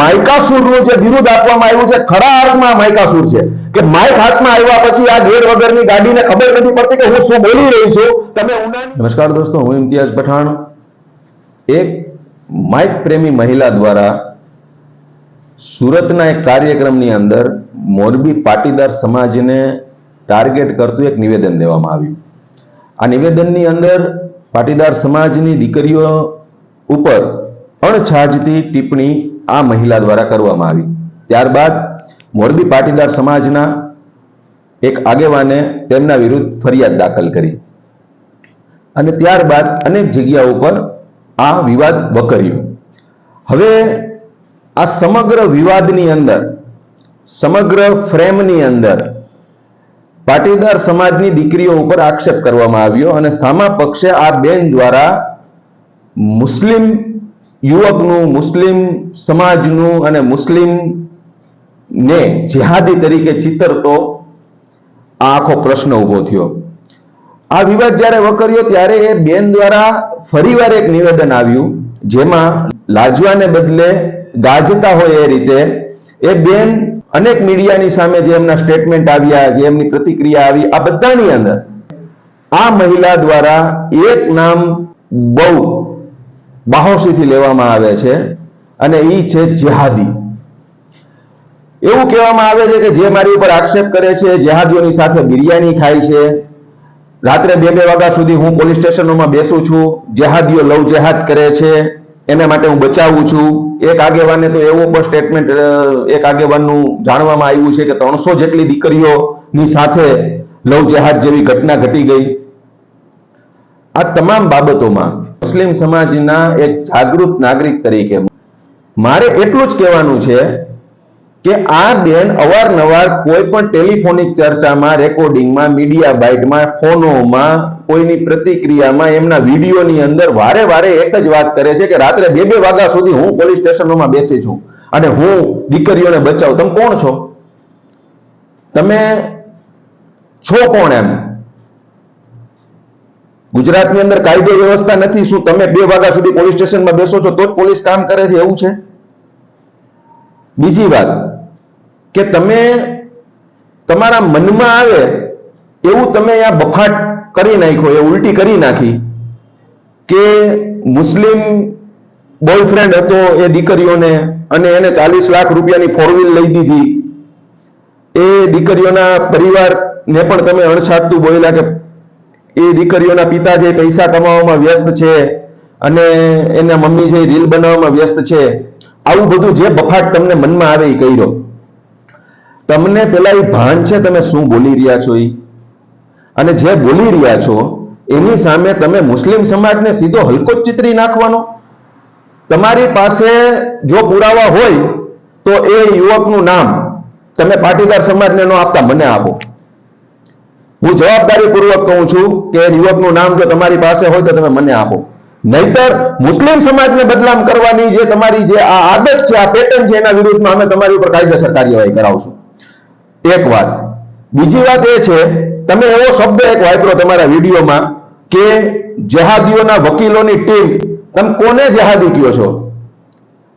માયકાસુરનું જે બિરુદ આપવામાં આવ્યું છે, ખરા અર્થમાં માયકાસુર છે. કે માઇક હાથમાં આવ્યા પછી આ ગેર વગરની ગાડીને ખબર નથી પડતી કે હું શું બોલી રહી છું. તમે નમસ્કાર દોસ્તો, હું ઇમ્તિયાઝ પઠાણ. એક માઇક પ્રેમી મહિલા દ્વારા સુરતના એક કાર્યક્રમની અંદર મોરબી પાટીદાર સમાજને ટાર્ગેટ કરતું એક નિવેદન દેવામાં આવ્યું. આ નિવેદનની અંદર પાટીદાર સમાજની દીકરીઓ ઉપર અણછાજતી ટિપ્પણી આ મહિલા દ્વારા કરવામાં આવી. ત્યારબાદ મોરબી પાટીદાર સમાજના એક આગેવાને તેમના વિરુદ્ધ ફરિયાદ દાખલ કરી. અને ત્યારબાદ અનેક જગ્યાઓ પર આ વિવાદ વકર્યો. હવે આ સમગ્ર વિવાદની અંદર, સમગ્ર ફ્રેમની અંદર પાટીદાર સમાજની દીકરીઓ ઉપર આક્ષેપ કરવામાં આવ્યો અને સામા પક્ષે આ બેન દ્વારા મુસ્લિમ યુવકનું, મુસ્લિમ સમાજનું અને મુસ્લિમ ને જેહાદી તરીકે ચિતરતો આ આખો પ્રશ્ન ઊભો થયો. આ વિવાદ જ્યારે વકર્યો ત્યારે એ બેન દ્વારા ફરીવાર એક નિવેદન આવ્યું, જેમાં લાજવાને બદલે ગાજતા હોય એ રીતે એ બેન અનેક મીડિયાની સામે જે એમના સ્ટેટમેન્ટ આવ્યા, જે એમની પ્રતિક્રિયા આવી, આ બધાની અંદર આ મહિલા દ્વારા એક નામ બહુ બાહોશીથી લેવામાં આવે છે અને એ છે જેહાદી. એવું કહેવામાં આવે છે કે જે મારી ઉપર આક્ષેપ કરે છે, જેહાદીઓની સાથે બિરયાની ખાય છે, રાત્રે બે બે વાગ્યા સુધી હું પોલીસ સ્ટેશનોમાં બેસું છું, જેહાદીઓ લવ જેહાદ કરે છે, એના માટે હું બચાવું છું. એક આગેવાને તો એવું પણ સ્ટેટમેન્ટ એક આગેવાનનું જાણવામાં આવ્યું છે કે ત્રણસો જેટલી દીકરીઓની સાથે લવ જેહાદ જેવી ઘટના ઘટી ગઈ. આ તમામ બાબતોમાં મુસ્લિમ સમાજના એક જાગૃત નાગરિક તરીકે મારે એટલું જ કહેવાનું છે કે આ બેન અવારનવાર કોઈ પણ ટેલિફોનિક ચર્ચામાં, રેકોર્ડિંગમાં, મીડિયા બાઇટમાં, ફોનોમાં, કોઈની પ્રતિક્રિયામાં, એમના વિડીયોની અંદર વારે વારે એક જ વાત કરે છે કે રાત્રે બે બે વાગ્યા સુધી હું પોલીસ સ્ટેશનોમાં બેસી છું અને હું દીકરીઓને બચાવું. તમે કોણ છો? તમે છો કોણ એમ? ગુજરાતની અંદર કાયદો વ્યવસ્થા નથી, શું તમે બે વાગ્યા સુધી પોલીસ સ્ટેશનમાં બેસો છો, તો જ પોલીસ કામ કરે છે, એવું છે? બીજી વાત, કે તમે તમારા મનમાં આવે એવું તમે આ બફાટ કરી નાખ્યો, એ ઉલટી કરી નાખી, કે મુસ્લિમ બોયફ્રેન્ડ હતો એ દીકરીઓને અને એને ચાલીસ લાખ રૂપિયાની ફોર વ્હીલ લઈ દીધી. એ દીકરીઓના પરિવારને પણ તમે અણછાટતું બોલ્યા કે એ દીકરીઓના પિતા જે પૈસા કમાવામાં વ્યસ્ત છે અને એના મમ્મી જે રીલ બનાવવામાં વ્યસ્ત છે, આવું બધું જે બફાટ તમને મનમાં આવે એ કર્યો. તમને પેલા એ ભાન છે તમે શું બોલી રહ્યા છો એ? અને જે બોલી રહ્યા છો, એની સામે તમે મુસ્લિમ સમાજને સીધો હલકો જ ચિતરી નાખવાનો. તમારી પાસે જો પુરાવા હોય, તો એ યુવકનું નામ તમે પાટીદાર સમાજને ન આપતા, મને આપો. હું જવાબદારી પૂર્વક કહું છું કે યુવકનું નામ જો તમારી પાસે હોય તો તમે મને આપો. નહીતર મુસ્લિમ સમાજને બદનામ કરવાની જે તમારી જે આ આદત છે, આ પેટર્ન છે, એના વિરુદ્ધમાં અમે તમારી ઉપર કાયદેસર કાર્યવાહી કરાવશું. એક વાત. બીજી વાત એ છે, તમે એવો શબ્દ એક વાપરો તમારા વિડીયોમાં કે જેહાદીઓના વકીલોની ટીમ, તમે કોને જેહાદી કયો છો?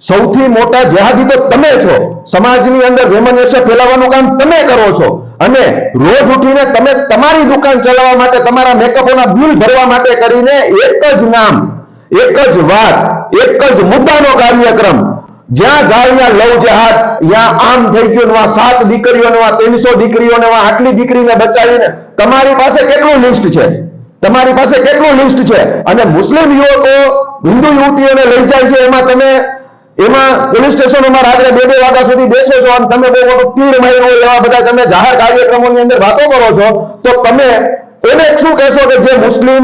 સૌથી મોટા જેહાદી તો તમે છો. સમાજની અંદર વેમનસ્ય ફેલાવવાનું કામ તમે કરો છો. અને રોજ ઉઠીને તમે તમારી દુકાન ચલાવવા માટે, તમારા મેકઅપોના બિલ ભરવા માટે કરીને એક જ નામ, એક જ વાત, એક જ મુદ્દાનો કાર્યક્રમ. જ્યાં જાય ત્યાં લવ જહાજ ત્યાં આમ થઈ ગયું આ સાત દીકરીઓને, આ ત્રણસો દીકરીઓને આટલી દીકરીને બચાવીને તમારી પાસે કેટલું લિસ્ટ છે? તમારી પાસે કેટલું લિસ્ટ છે? અને મુસ્લિમ યુવકો, હિન્દુ યુવતીઓને લઈ જાય છે, એમાં તમે એમાં પોલીસ સ્ટેશનોમાં રાત્રે બે બે વાગ્યા સુધી બેસો છો અને તમે બહુ મોટું તીર માર્યું હોય એવા બધા તમે જાહેર કાર્યક્રમોની અંદર વાતો કરો છો, તો તમે એને શું કહેશો કે જે મુસ્લિમ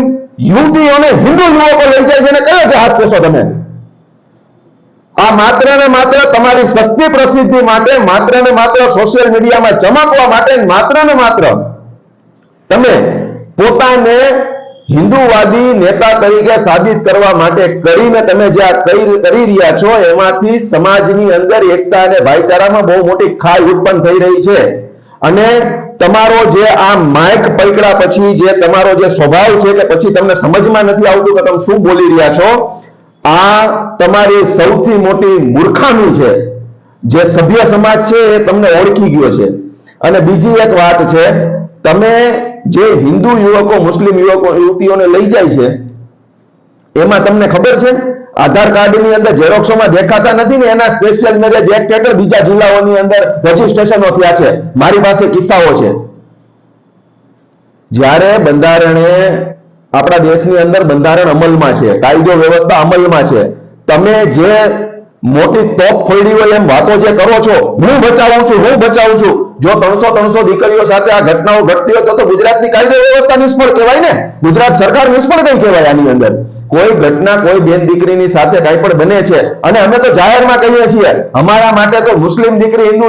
યુવતીઓને હિન્દુ યુવકો લઈ જાય છે એને કયો જહાજ કહેશો તમે? આ માત્ર ને માત્ર તમારી સસ્તી પ્રસિદ્ધિ માટે, માત્ર ને માત્ર સોશિયલ મીડિયામાં ચમકવા માટે, માત્ર ને માત્ર તમે પોતાને હિન્દુવાદી નેતા તરીકે સાબિત કરવા માટે કરીને તમે જે આ કરી રહ્યા છો, એમાંથી સમાજની અંદર એકતા અને ભાઈચારામાં બહુ મોટી ખાઈ ઉત્પન્ન થઈ રહી છે. અને તમારો જે આ માઇક પકડ્યા પછી જે તમારો જે સ્વભાવ છે કે પછી તમને સમજમાં નથી આવતું કે તમે શું બોલી રહ્યા છો, આ તમારી સૌથી મોટી મૂર્ખામી છે. જે સભ્ય સમાજ છે એ તમને ઓળખી ગયો છે. અને બીજી એક વાત છે, તમે જે હિન્દુ યુવકો, મુસ્લિમ યુવકો, યુવતીઓને લઈ જાય છે, એમાં તમને ખબર છે? આધાર કાર્ડની અંદર ઝેરોક્ષોમાં દેખાતા નથી ને એના સ્પેશિયલ મેરેજ એક્ટ હેઠળ બીજા જિલ્લાઓની અંદર રજીસ્ટ્રેશનો થયા છે. મારી પાસે કિસ્સાઓ છે. જ્યારે બંધારણે આપણા દેશની અંદર બંધારણ અમલમાં છે, કાયદો વ્યવસ્થા અમલમાં છે, તમે જે મોટી તોપ ફોડી હોય એમ વાતો જે કરો છો, હું બચાવું છું, હું બચાવું છું. જો ત્રણસો ત્રણસો દીકરીઓ સાથે આ ઘટનાઓ ઘટતી હોય તો ગુજરાતની કાયદો વ્યવસ્થા નિષ્ફળ કહેવાય ને. ગુજરાત સરકાર નિષ્ફળ કઈ કહેવાય આની અંદર. કોઈ ઘટના, કોઈ બેન દીકરીની સાથે કાંઈ પણ બને છે. અને અમે તો જાહેરમાં કહીએ છીએ, અમારા માટે તો મુસ્લિમ દીકરી, હિન્દુ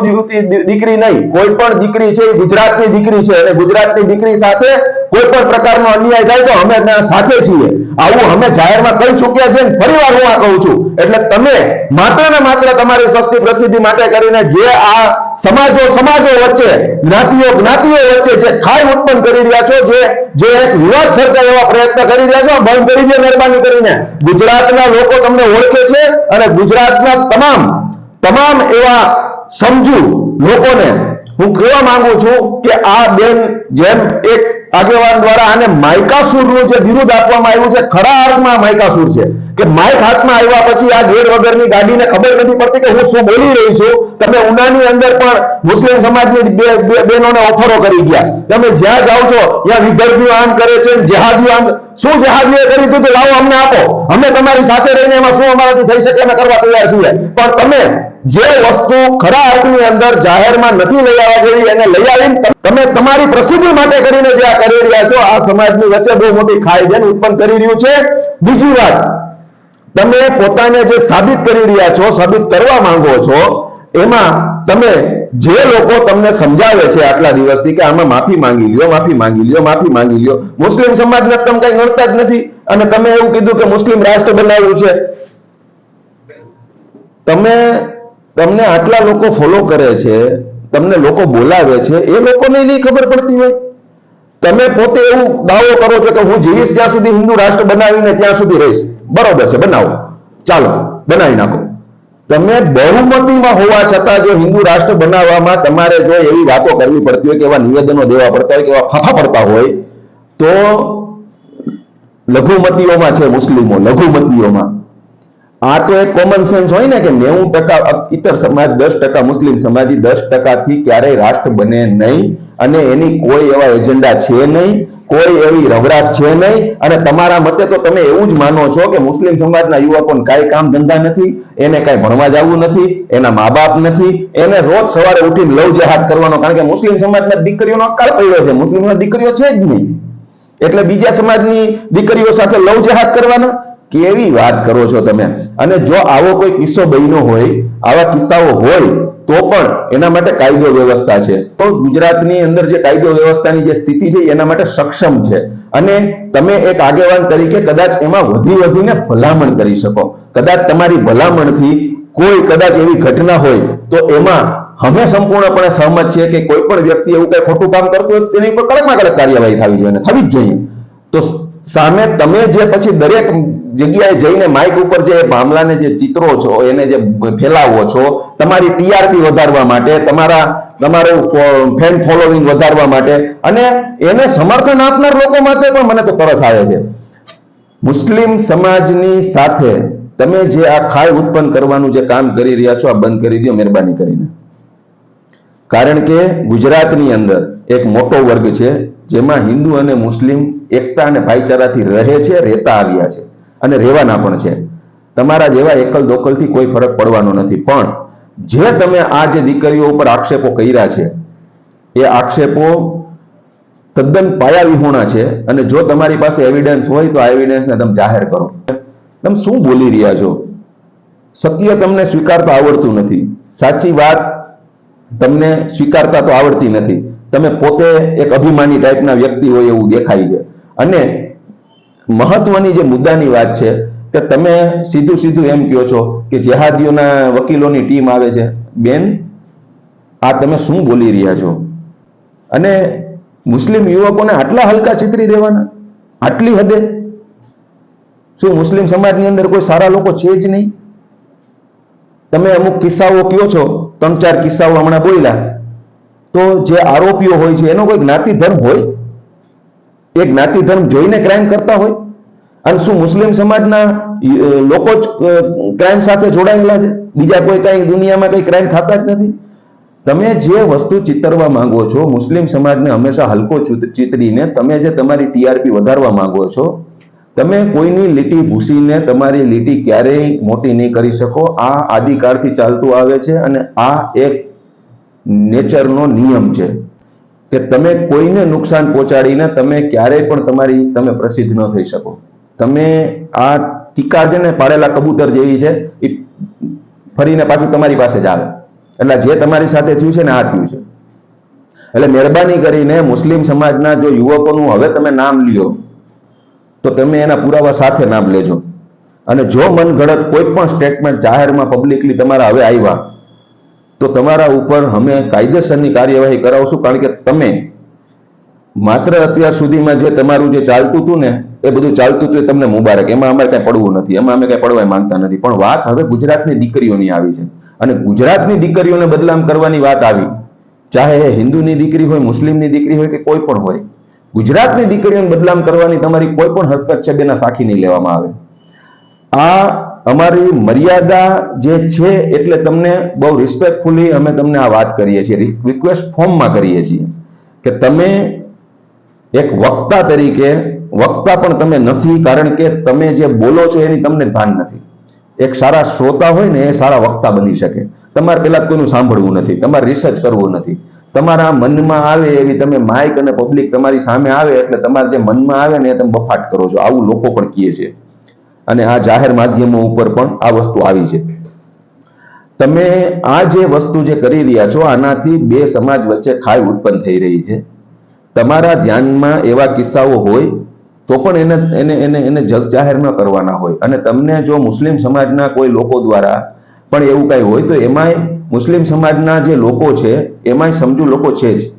દીકરી નહીં. કોઈ પણ દીકરી છે એ ગુજરાતની દીકરી છે અને ગુજરાતની દીકરી સાથે કોઈ પણ પ્રકારનો અન્યાય થાય તો અમે સાથે છીએ. આવું અમે જાહેરમાં કહી ચૂક્યા છે ફરીવાર હું આ કહું છું. એટલે તમે માત્ર ને માત્ર તમારી સસ્તી પ્રસિદ્ધિ માટે કરીને જે આ સમાજો સમાજો વચ્ચે, જ્ઞાતિઓ જ્ઞાતિઓ વચ્ચે જે ખાઈ ઉત્પન્ન કરી રહ્યા છો, જે જે એક વિવાદ સર્જાય એવા પ્રયત્ન કરી રહ્યા છો, બંધ કરી દે મહેરબાની કરીને. ગુજરાતના લોકો તમને ઓળખે છે અને ગુજરાતના તમામ તમામ એવા સમજુ લોકોને હું કહેવા માંગુ છું કે આ બેન જેમ એક આગેવાન દ્વારા આને માયકાસુરનું જે બિરુદ આપવામાં આવ્યું છે, ખરા અર્થમાં માયકાસુર છે. કે માઇક હાથમાં આવ્યા પછી આ ગેર વગરની ગાડીને ખબર નથી પડતી કે હું શું બોલી રહી છું. તમે ઉનાની અંદર પણ મુસ્લિમ સમાજની બહેનોને ઓફરો કરી ગયા. તમે જ્યાં જાઓ છો, ત્યાં વિદ્યાર્થીઓ આમ કરે છે જહાજીઓ આમ શું જહાજીઓ કરી દીધું તો લાવો અમને આપો. અમે તમારી સાથે રહીને એમાં શું અમારાથી થઈ શકે, અમે કરવા તૈયાર છીએ. પણ તમે જે વસ્તુ ખરા અર્થની અંદર જાહેરમાં નથી લઈ આવવા જેવી એને લઈ આવીને તમે તમારી પ્રસિદ્ધિ માટે કરીને જે આ કરી રહ્યા છો, આ સમાજની વચ્ચે બહુ મોટી ખાઈ જેને ઉત્પન્ન કરી રહ્યું છે. બીજી વાત, તમે પોતાને જે સાબિત કરી રહ્યા છો, સાબિત કરવા માંગો છો, એમાં તમે જે લોકો તમને સમજાવે છે આટલા દિવસથી કે આમાં માફી માંગી લ્યો, માફી માંગી લ્યો, માફી માંગી લ્યો. મુસ્લિમ સમાજને તમે કઈ ગણતા જ નથી. અને તમે એવું કીધું કે મુસ્લિમ રાષ્ટ્ર બનાવ્યું છે. તમે તમને આટલા લોકો ફોલો કરે છે, તમને લોકો બોલાવે છે, એ લોકોને નહીં ખબર પડતી હોય. તમે પોતે એવું દાવો કરો છો કે હું જીવીશ ત્યાં સુધી હિન્દુ રાષ્ટ્ર બનાવીને ત્યાં સુધી રહીશ. બરોબર છે, બનાવો. ચાલો, બનાવી નાખો. તમે બહુમતીમાં હોવા છતાં જો હિન્દુ રાષ્ટ્ર બનાવવામાં તમારે જો એવી વાતો કરવી પડતી હોય કે એવા નિવેદનો દેવા પડતા હોય કે એવા ફાફા પડતા હોય, તો લઘુમતીઓમાં છે મુસ્લિમો, લઘુમતીઓમાં. આ તો એક કોમન સેન્સ હોય ને કે નેવું ટકા ઇતર સમાજ, દસ ટકા મુસ્લિમ સમાજ દસ ટકાથી ક્યારેય રાષ્ટ્ર બને નહીં અને એની કોઈ એવા એજન્ડા છે નહીં, કોઈ એવી રવરાશ છે નહીં અને તમારા મતે તો તમે એવું જ માનો છો કે મુસ્લિમ સમાજના યુવકોને કાંઈ કામ ધંધા નથી, એને કાંઈ ભણવા જવું નથી, એના મા બાપ નથી, એને રોજ સવારે ઉઠીને લવ જેહાદ કરવાનો, કારણ કે મુસ્લિમ સમાજના દીકરીઓનો અકાળ પડ્યો છે, મુસ્લિમના દીકરીઓ છે જ નહીં. એટલે બીજા સમાજની દીકરીઓ સાથે લવ જેહાદ કરવાના કેવી વાત કરો છો તમે? અને જો આવો કોઈ કિસ્સો બન્યો હોય, આવા કિસ્સાઓ હોય, તો પણ એના માટે કાયદો વ્યવસ્થા છે. તો ગુજરાતની અંદર જે કાયદો વ્યવસ્થાની જે સ્થિતિ છે, એના માટે સક્ષમ છે. અને તમે એક આગેવાન તરીકે કદાચ એમાં વધી વધીને ભલામણ કરી શકો. કદાચ તમારી ભલામણથી કોઈ કદાચ એવી ઘટના હોય, તો એમાં અમે સંપૂર્ણપણે સહમત છીએ કે કોઈ પણ વ્યક્તિ એવું કઈ ખોટું કામ કરતું હોય તેની પર કડકમાં કડક કાર્યવાહી થવી જોઈએ થવી જ જોઈએ. તો સામે તમે જે પછી દરેક જગ્યાએ જઈને માઇક ઉપર જે મામલાને જે ચિત્રો છો, એને જે ફેલાવો છો, તમારી ટીઆરપી વધારવા માટે, તમારા, તમારું ફેન ફોલોવિંગ વધારવા માટે, અને એને સમર્થન આપનાર લોકો માટે પણ મને તો તરસ આવે છે. મુસ્લિમ સમાજની સાથે તમે જે આ ખાઈ ઉત્પન્ન કરવાનું જે કામ કરી રહ્યા છો, આ બંધ કરી દો, મહેરબાની કરીને. કારણ કે ગુજરાતની અંદર એક મોટો વર્ગ છે, જેમાં હિન્દુ અને મુસ્લિમ એકતા અને ભાઈચારાથી રહે છે, રહેતા આવ્યા છે. અને રહેવાના પણ છે. તમારા જેવા એકલ દોકલથી કોઈ ફરક પડવાનો નથી. પણ જે તમે આ જે દીકરીઓ ઉપર આક્ષેપો કર્યા છે, એ આક્ષેપો તદ્દન પાયાવિહોણા છે અને જો તમારી પાસે એવિડન્સ હોય તો આ એવિડન્સને તમે જાહેર કરો. તમે શું બોલી રહ્યા છો? સત્ય તમને સ્વીકારતા આવડતું નથી. સાચી વાત તમને સ્વીકારતા તો આવડતી નથી. તમે પોતે એક અભિમાની ટાઈપના વ્યક્તિ હોય એવું દેખાય છે. અને મહત્વની જે મુદ્દાની વાત છે કે તમે સીધું સીધું એમ કહો છો કે જેહાદીઓના વકીલોની ટીમ આવે છે. બેન, આ તમે શું બોલી રહ્યા છો? અને મુસ્લિમ યુવકોને આટલા હલકા ચિતરી દેવાના? આટલી હદે? શું મુસ્લિમ સમાજની અંદર કોઈ સારા લોકો છે જ નહીં? તમે અમુક કિસ્સાઓ કયો છો, ત્રણ ચાર કિસ્સાઓ હમણાં બોલ્યા. તો જે આરોપીઓ હોય છે, એનો કોઈ જ્ઞાતિ ધર્મ હોય? એ જ્ઞાતિ ધર્મ જોઈને ક્રાઇમ કરતા હોય? અને શું મુસ્લિમ સમાજના લોકો જ ક્રાઇમ સાથે જોડાયેલા છે? બીજા કોઈ કઈ દુનિયામાં કઈ ક્રાઇમ થતા જ નથી? તમે જે વસ્તુ ચિતરવા માંગો છો, મુસ્લિમ સમાજને હંમેશા હલકો ચૂત- ચિતરીને તમે જે તમારી ટીઆરપી વધારવા માંગો છો, તમે કોઈની લીટી ભૂસીને તમારી લીટી ક્યારેય મોટી નહીં કરી શકો. આ આદિકાળથી ચાલતું આવે છે અને આ એક નેચરનો નિયમ છે. કે તમે કોઈને નુકસાન પહોંચાડીને તમે ક્યારેય પણ તમારી, તમે પ્રસિદ્ધ ન થઈ શકો. તમે આ ટીકા છે ને પાડેલા કબૂતર જેવી છે એ ફરીને પાછું તમારી પાસે જ આવે. એટલે જે તમારી સાથે થયું છે ને આ થયું છે. એટલે મહેરબાની કરીને મુસ્લિમ સમાજના જો યુવકોનું હવે તમે નામ લ્યો, તો તમે એના પુરાવા સાથે નામ લેજો. અને જો મનગઢત કોઈ પણ સ્ટેટમેન્ટ જાહેરમાં પબ્લિકલી તમારા હવે આવ્યા તો તમારા ઉપર અમે કાયદેસરની કાર્યવાહી કરાવશું, કારણ કે તમે માત્ર અત્યાર સુધીમાં જે તમારું જે ચાલતું હતું ને, એ બધું ચાલતું હતું એ તમને મુબારક. એમાં અમારે કાંઈ પડવું નથી. એમાં અમે કાંઈ પડવા માંગતા નથી. પણ વાત હવે ગુજરાતની દીકરીઓની આવી છે. અને ગુજરાતની દીકરીઓને બદનામ કરવાની વાત આવી. ચાહે એ હિન્દુની દીકરી હોય, મુસ્લિમની દીકરી હોય કે કોઈ પણ હોય. ગુજરાતની દીકરીઓને બદનામ કરવાની તમારી કોઈ પણ હરકત છે, બેના સાખી નહીં લેવામાં આવે. આ અમારી મર્યાદા જે છે એટલે તમને બહુ રિસ્પેક્ટફુલી અમે તમને આ વાત કરીએ છીએ. રિક્વેસ્ટ ફોર્મમાં કરીએ છીએ કે તમે એક વક્તા તરીકે, વક્તા પણ તમે નથી કારણ કે તમે જે બોલો છો એની તમને ભાન નથી. એક સારા શ્રોતા હોય ને એ સારા વક્તા બની શકે. તમારે પહેલાં કોઈનું સાંભળવું નથી. તમારે રિસર્ચ કરવું નથી. તમારા મનમાં આવે એવી તમે માઇક અને પબ્લિક તમારી સામે આવે એટલે તમારે જે મનમાં આવે ને એ તમે બફાટ કરો છો. આવું લોકો પણ કહે છે. અને આ જાહેર માધ્યમો ઉપર પણ આ વસ્તુ આવી છે. તમે આ જે વસ્તુ જે કરી રહ્યા છો, આનાથી બે સમાજ વચ્ચે ખાઈ ઉત્પન્ન થઈ રહી છે. તમારા ધ્યાનમાં એવા કિસ્સાઓ હોય, તો પણ એને એને એને એને જગ જાહેર ન કરવાના હોય. અને તમને જો મુસ્લિમ સમાજના કોઈ લોકો દ્વારા પણ એવું કાંઈ હોય, તો એમાંય મુસ્લિમ સમાજના જે લોકો છે, એમાંય સમજુ લોકો છે જ.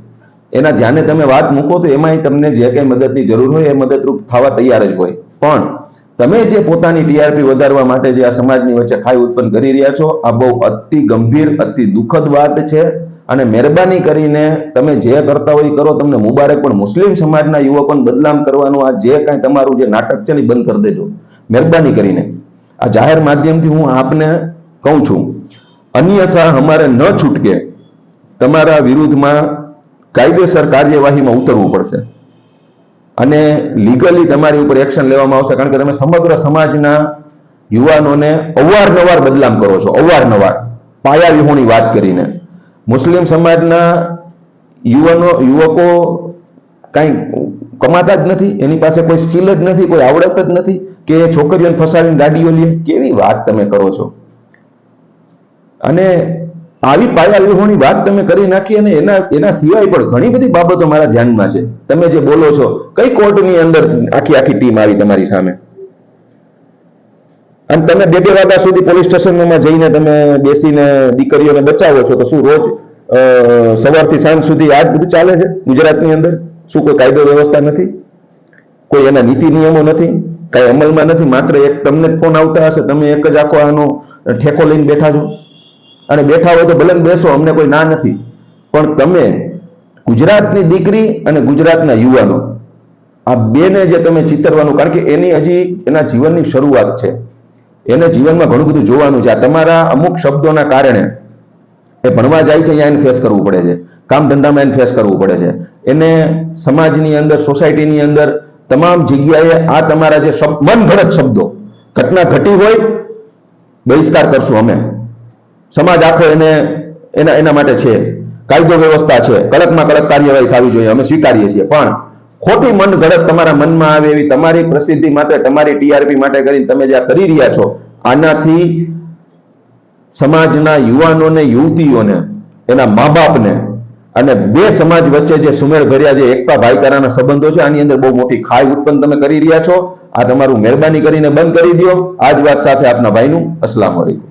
એના ધ્યાને તમે વાત મૂકો, તો એમાંય તમને જે કંઈ મદદની જરૂર હોય, એ મદદરૂપ થવા તૈયાર જ હોય. પણ તમે જે પોતાની ટીઆરપી વધારવા માટે જે આ સમાજની વચ્ચે ખાઈ ઉત્પન્ન કરી રહ્યા છો, આ બહુ અતિ ગંભીર, અતિ દુઃખદ વાત છે. અને મહેરબાની કરીને તમે જે કરતા હોય કરો. તમને મુબારક. પણ મુસ્લિમ સમાજના યુવકોને બદનામ કરવાનું આ જે કાંઈ તમારું જે નાટક છે ને બંધ કરી દેજો. મહેરબાની કરીને. આ જાહેર માધ્યમથી હું આપને કહું છું, અન્યથા અમારે ન છૂટકે તમારા વિરુદ્ધમાં કાયદેસર કાર્યવાહીમાં ઉતરવું પડશે. અને લીગલી તમારી ઉપર એક્શન લેવામાં આવશે. કારણ કે તમે સમગ્ર સમાજના યુવાનોને અવારનવાર બદનામ કરો છો. અવારનવાર. પાયા વિહોણી વાત કરીને. મુસ્લિમ સમાજના યુવાનો, યુવકો કાંઈ કમાતા જ નથી. એની પાસે કોઈ સ્કિલ જ નથી, કોઈ આવડત જ નથી કે છોકરીઓને ફસાવીને ગાડીઓ લે. કેવી વાત તમે કરો છો? અને આવી પાયા વિહોણી વાત તમે કરી નાખી અને એના એના સિવાય પણ ઘણી બધી બાબતો મારા ધ્યાનમાં છે. તમે જે બોલો છો, કઈ કોર્ટની અંદર આખી આખી ટીમ આવી તમારી સામે? અને તમે બે બે વાગ્યા સુધી પોલીસ સ્ટેશનમાં જઈને તમે બેસીને દીકરીઓને બચાવો છો, તો શું રોજ સવારથી સાંજ સુધી આ જ બધું ચાલે છે ગુજરાતની અંદર? શું કોઈ કાયદો વ્યવસ્થા નથી? કોઈ એના નીતિ નિયમો નથી? કઈ અમલમાં નથી? માત્ર એક તમને ફોન આવતા હશે, તમે એક જ આખો આનો ઠેકો લઈને બેઠા છો? અને બેઠા હોય તો ભલે બેસો, અમને કોઈ ના નથી. પણ તમે ગુજરાતની દીકરી અને ગુજરાતના યુવાનો, આ બેને જે તમે ચિતરવાનું, કારણ કે એની હજી એના જીવનની શરૂઆત છે. એને જીવનમાં ઘણું બધું જોવાનું છે. આ તમારા અમુક શબ્દોના કારણે એ ભણવા જાય છે, અહીંયા એને ફેસ કરવું પડે છે. કામ ધંધામાં એને ફેસ કરવું પડે છે. એને સમાજની અંદર, સોસાયટીની અંદર તમામ જગ્યાએ આ તમારા જે શબ્દ મન શબ્દો, ઘટના ઘટી હોય, બહિષ્કાર કરશું અમે. સમાજ આખો એને, એના એના માટે છે. કાયદો વ્યવસ્થા છે. કડકમાં કડક કાર્યવાહી થવી જોઈએ. અમે સ્વીકારીએ છીએ. પણ ખોટી મન ઘડત તમારા મનમાં આવે એવી તમારી પ્રસિદ્ધિ માટે, તમારી ટીઆરપી માટે કરીને તમે જે કરી રહ્યા છો, આનાથી સમાજના યુવાનોને, યુવતીઓને, એના મા બાપને અને બે સમાજ વચ્ચે જે સુમેળ ભર્યા જે એકતા ભાઈચારાના સંબંધો છે, આની અંદર બહુ મોટી ખાઈ ઉત્પન્ન તમે કરી રહ્યા છો. આ તમારું મહેરબાની કરીને બંધ કરી દો આ જ વાત સાથે આપના ભાઈનું અસલામ વાલેકુમ